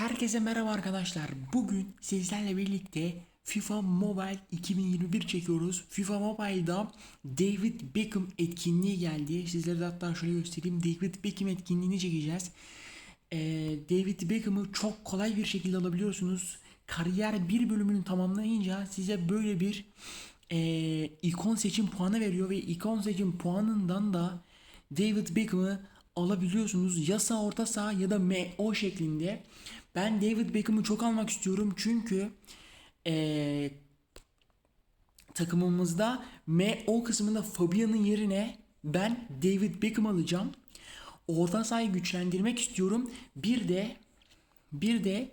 Herkese merhaba arkadaşlar. Bugün sizlerle birlikte FIFA Mobile 2021 çekiyoruz. FIFA Mobile'da David Beckham etkinliği geldi. Sizlere de hatta şöyle göstereyim. David Beckham etkinliğini çekeceğiz. Ee, David Beckham'ı çok kolay bir şekilde alabiliyorsunuz. Kariyer bir bölümünü tamamlayınca size böyle bir ee, ikon seçim puanı veriyor ve ikon seçim puanından da David Beckham'ı alabiliyorsunuz. Ya sağ orta saha ya da MO şeklinde. Ben David Beckham'ı çok almak istiyorum çünkü ee, takımımızda MO kısmında Fabian'ın yerine ben David Beckham alacağım. Orta sahayı güçlendirmek istiyorum. Bir de bir de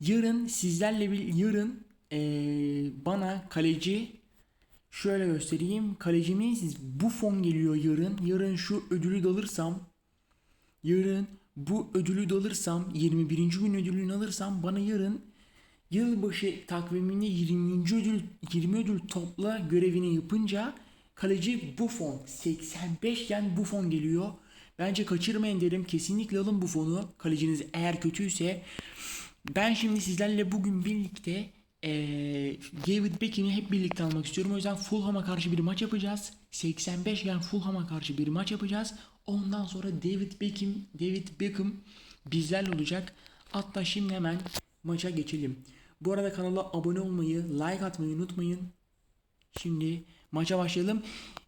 yarın sizlerle bir yarın ee, bana kaleci şöyle göstereyim. Kalecimiz Buffon geliyor yarın. Yarın şu ödülü de alırsam yarın bu ödülü de alırsam 21. gün ödülünü alırsam bana yarın yılbaşı takviminde 20. ödül 20 ödül topla görevini yapınca kaleci Buffon 85 yen Buffon geliyor. Bence kaçırmayın derim. Kesinlikle alın Buffon'u. Kaleciniz eğer kötüyse. Ben şimdi sizlerle bugün birlikte eee David Beckham'i hep birlikte almak istiyorum. O yüzden Fulham'a karşı bir maç yapacağız. 85 gen Fulham'a karşı bir maç yapacağız. Ondan sonra David Beckham, David Beckham bizlerle olacak. Hatta şimdi hemen maça geçelim. Bu arada kanala abone olmayı, like atmayı unutmayın. Şimdi maça başlayalım.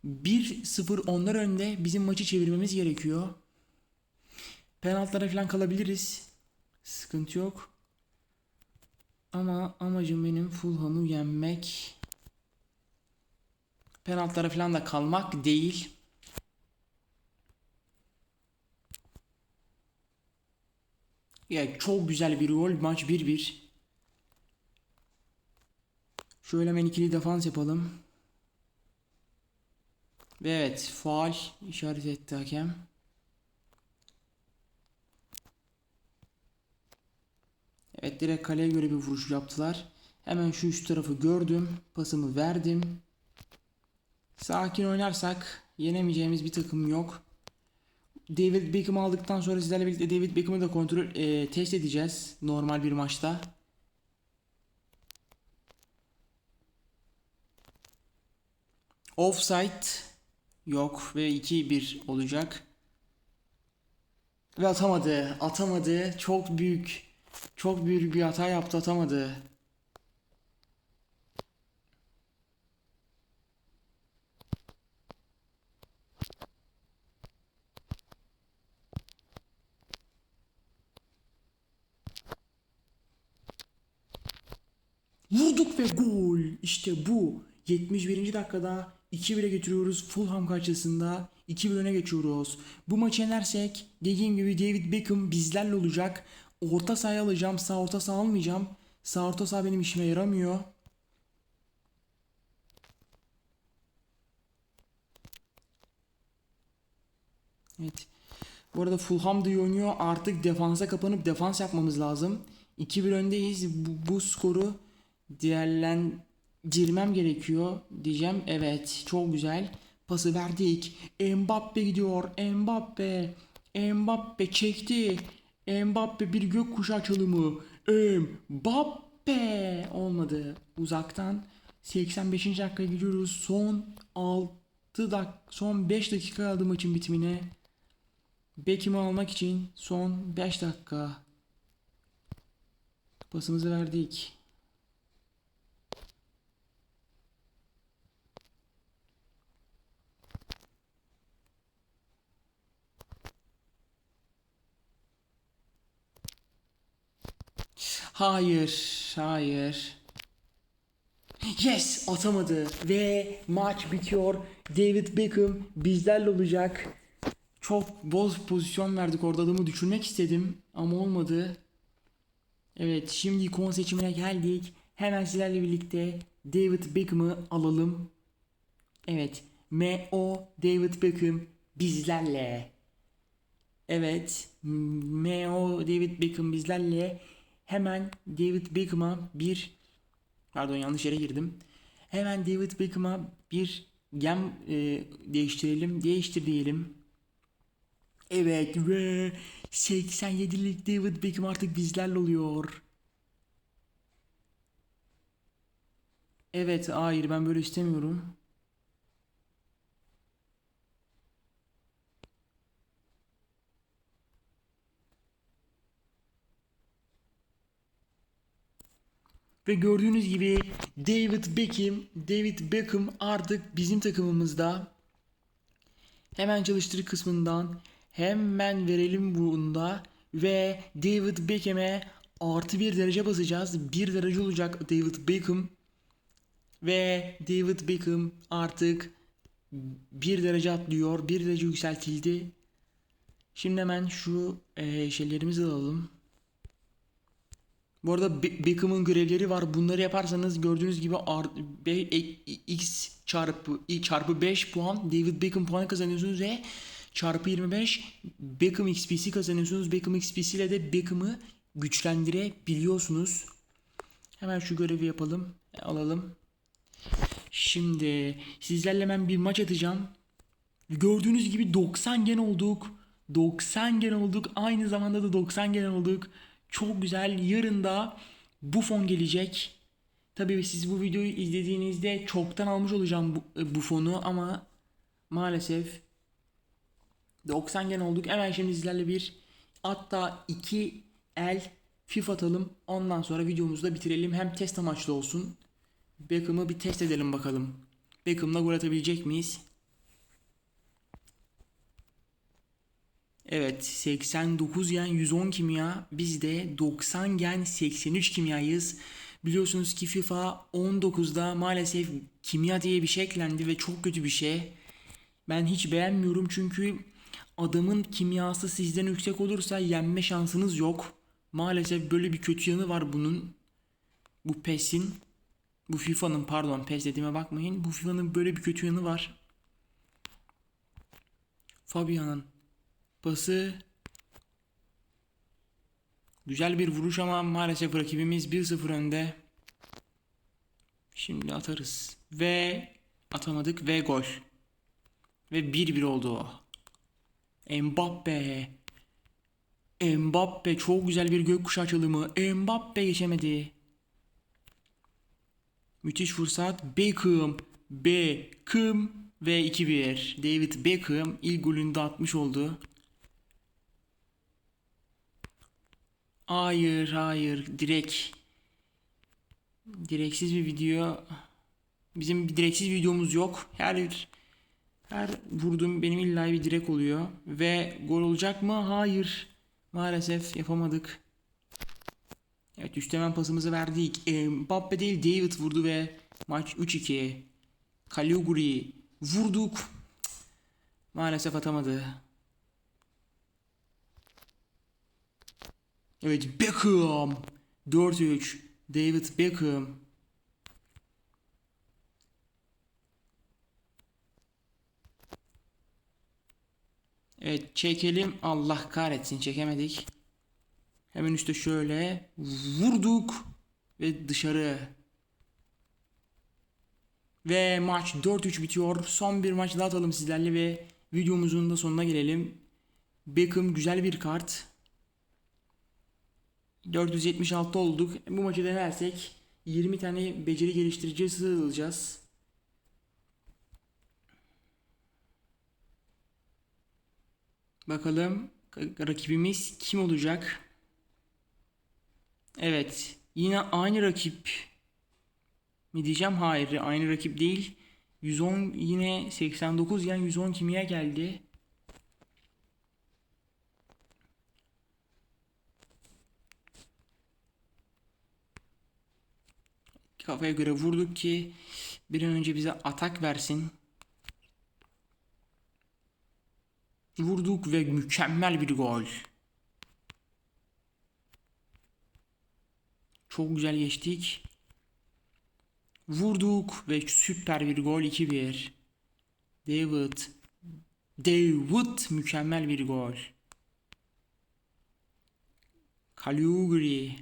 1-0 onlar önde. Bizim maçı çevirmemiz gerekiyor. Penaltılara falan kalabiliriz. Sıkıntı yok. Ama amacım benim Fulham'ı yenmek. Penaltılara falan da kalmak değil. Ya çok güzel bir gol. Maç 1-1. Şöyle hemen ikili defans yapalım. Ve evet faal işaret etti hakem. Evet direkt kaleye göre bir vuruş yaptılar. Hemen şu üst tarafı gördüm. Pasımı verdim. Sakin oynarsak yenemeyeceğimiz bir takım yok. David Beckham'ı aldıktan sonra sizlerle birlikte David Beckham'ı da kontrol e, test edeceğiz normal bir maçta. Offside yok ve 2-1 olacak. Ve atamadı. Atamadı. Çok büyük çok büyük bir hata yaptı atamadı. Vurduk ve gol. İşte bu. 71. dakikada 2-1'e getiriyoruz Fulham karşısında. 2-1 öne geçiyoruz. Bu maçı yenersek dediğim gibi David Beckham bizlerle olacak. Orta sahaya alacağım. Sağ orta saha almayacağım. Sağ orta saha benim işime yaramıyor. Evet. Bu arada Fulham da oynuyor. Artık defansa kapanıp defans yapmamız lazım. 2-1 öndeyiz. Bu, bu skoru değerlendirmem gerekiyor diyeceğim. Evet çok güzel. Pası verdik. Mbappe gidiyor. Mbappe. Mbappe çekti. Mbappe bir gökkuşağı çalımı. Mbappe olmadı. Uzaktan 85. dakikaya gidiyoruz. Son 6 dak son 5 dakika kaldı maçın bitimine. Beckham'ı almak için son 5 dakika. Pasımızı verdik. Hayır, hayır. Yes, atamadı ve maç bitiyor. David Beckham bizlerle olacak. Çok bol pozisyon verdik orada adamı düşürmek istedim ama olmadı. Evet, şimdi ikon seçimine geldik. Hemen sizlerle birlikte David Beckham'ı alalım. Evet, M.O. David Beckham bizlerle. Evet, M.O. David Beckham bizlerle. Hemen David Beckham'a bir pardon yanlış yere girdim. Hemen David Beckham'a bir gem e, değiştirelim. Değiştir diyelim. Evet ve 87'lik David Beckham artık bizlerle oluyor. Evet hayır ben böyle istemiyorum. Ve gördüğünüz gibi David Beckham, David Beckham artık bizim takımımızda. Hemen çalıştır kısmından hemen verelim bunda ve David Beckham'e artı bir derece basacağız. Bir derece olacak David Beckham ve David Beckham artık bir derece atlıyor. Bir derece yükseltildi. Şimdi hemen şu eee, şeylerimizi alalım. Bu arada Be- Beckham'ın görevleri var. Bunları yaparsanız gördüğünüz gibi e- x çarpı çarpı 5 puan David Beckham puanı kazanıyorsunuz ve çarpı 25 Beckham XP'si kazanıyorsunuz. Beckham XP'si ile de Beckham'ı güçlendirebiliyorsunuz. Hemen şu görevi yapalım. Alalım. Şimdi sizlerle hemen bir maç atacağım. Gördüğünüz gibi 90 gen olduk. 90 gen olduk. Aynı zamanda da 90 gen olduk. Çok güzel. Yarın da Buffon gelecek. Tabii siz bu videoyu izlediğinizde çoktan almış olacağım bu, bu fonu ama maalesef 90 gen olduk. Hemen şimdi sizlerle bir hatta iki el FIFA atalım. Ondan sonra videomuzu da bitirelim. Hem test amaçlı olsun. Beckham'ı bir test edelim bakalım. Beckham'la gol atabilecek miyiz? Evet 89 gen 110 kimya biz de 90 gen 83 kimyayız. Biliyorsunuz ki FIFA 19'da maalesef kimya diye bir şey eklendi ve çok kötü bir şey. Ben hiç beğenmiyorum çünkü adamın kimyası sizden yüksek olursa yenme şansınız yok. Maalesef böyle bir kötü yanı var bunun. Bu PES'in bu FIFA'nın pardon PES dediğime bakmayın. Bu FIFA'nın böyle bir kötü yanı var. Fabian'ın pası güzel bir vuruş ama maalesef rakibimiz 1-0 önde. Şimdi atarız ve atamadık ve gol. Ve 1-1 oldu o. Mbappe. Mbappe çok güzel bir gökkuşağı açılımı. Mbappe geçemedi. Müthiş fırsat. Beckham. Beckham ve 2-1. David Beckham ilk golünü de atmış oldu. Hayır, hayır. Direk. Direksiz bir video. Bizim bir direksiz videomuz yok. Her her vurduğum benim illa bir direk oluyor. Ve gol olacak mı? Hayır. Maalesef yapamadık. Evet üstten pasımızı verdik. E, Mbappe değil David vurdu ve maç 3-2. Caliguri vurduk. Maalesef atamadı. Evet Beckham 4-3. David Beckham. Evet çekelim. Allah kahretsin çekemedik. Hemen üstte şöyle vurduk ve dışarı. Ve maç 4-3 bitiyor. Son bir maç daha atalım sizlerle ve videomuzun da sonuna gelelim. Beckham güzel bir kart. 476 olduk. Bu maçı denersek 20 tane beceri geliştirici sığılacağız. Bakalım rakibimiz kim olacak? Evet. Yine aynı rakip mi diyeceğim? Hayır. Aynı rakip değil. 110 yine 89 yani 110 kimya geldi. Kafaya göre vurduk ki bir an önce bize atak versin. Vurduk ve mükemmel bir gol. Çok güzel geçtik. Vurduk ve süper bir gol 2-1. David. David mükemmel bir gol. Caligari.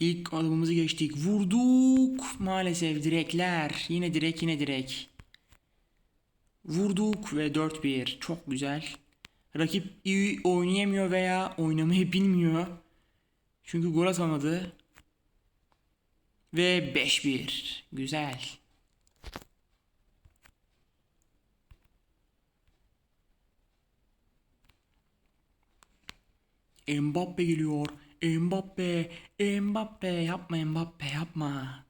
İlk adımımızı geçtik. Vurduk. Maalesef direkler. Yine direk yine direk. Vurduk ve 4-1. Çok güzel. Rakip iyi oynayamıyor veya oynamayı bilmiyor. Çünkü gol atamadı. Ve 5-1. Güzel. Mbappe geliyor. Mbappe. Mbappe yapma Mbappe yapma.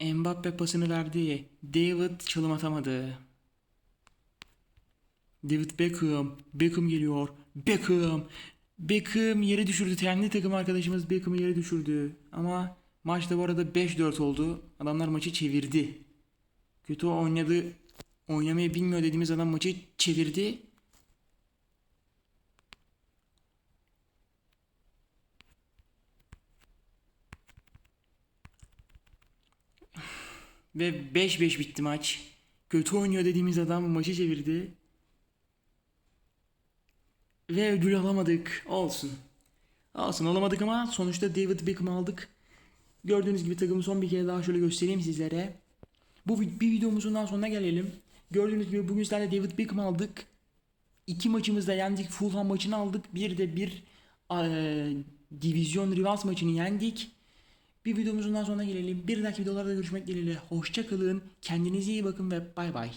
Mbappe pasını verdi. David çalım atamadı. David Beckham. Beckham geliyor. Beckham. Beckham yere düşürdü. Kendi takım arkadaşımız Beckham'ı yere düşürdü. Ama maçta bu arada 5-4 oldu. Adamlar maçı çevirdi. Kötü oynadı. Oynamayı bilmiyor dediğimiz adam maçı çevirdi. Ve 5-5 bitti maç. Kötü oynuyor dediğimiz adam maçı çevirdi. Ve ödül alamadık. Olsun. Olsun alamadık ama sonuçta David Beckham aldık. Gördüğünüz gibi takımı son bir kere daha şöyle göstereyim sizlere. Bu bir videomuzun daha sonuna gelelim. Gördüğünüz gibi bugün sizlerle David Beckham aldık. İki maçımızda yendik. Fulham maçını aldık. Bir de bir eee, divizyon rivals maçını yendik. Bir videomuzun daha sonuna gelelim. Bir dahaki videolarda görüşmek dileğiyle. Hoşça kalın. Kendinize iyi bakın ve bay bay.